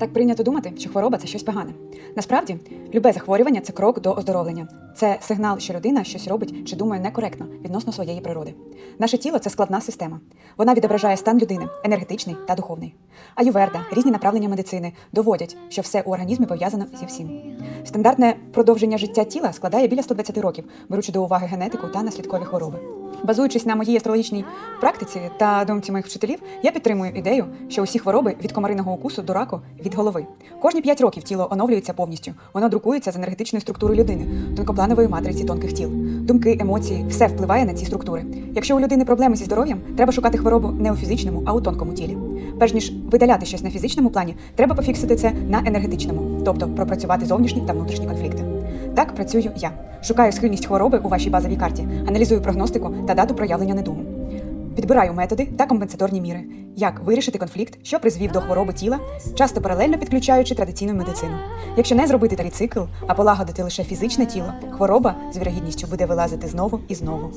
Так прийнято думати, що хвороба це щось погане. Насправді, любе захворювання це крок до оздоровлення. Це сигнал, що людина щось робить чи думає некоректно відносно своєї природи. Наше тіло це складна система. Вона відображає стан людини, енергетичний та духовний. Аюверда, різні направлення медицини доводять, що все у організмі пов'язано зі всім. Стандартне продовження життя тіла складає біля 120 років, беручи до уваги генетику та наслідкові хвороби. Базуючись на моїй астрологічній практиці та думці моїх вчителів, я підтримую ідею, що усі хвороби від комариного укусу до раку від голови. Кожні 5 років тіло оновлюється повністю. Воно друкується з енергетичною структурою людини, тонкопланової матриці тонких тіл. Думки, емоції все впливає на ці структури. Якщо у людини проблеми зі здоров'ям, треба шукати хворобу не у фізичному, а у тонкому тілі. Перш ніж видаляти щось на фізичному плані, треба пофіксити це на енергетичному, тобто пропрацювати зовнішні та внутрішні конфлікти. Так працюю я. Шукаю схильність хвороби у вашій базовій карті, аналізую прогностику та дату проявлення недугу. Підбираю методи та компенсаторні міри, як вирішити конфлікт, що призвів до хвороби тіла, часто паралельно підключаючи традиційну медицину. Якщо не зробити такий цикл, а полагодити лише фізичне тіло, хвороба з вірогідністю буде вилазити знову і знову.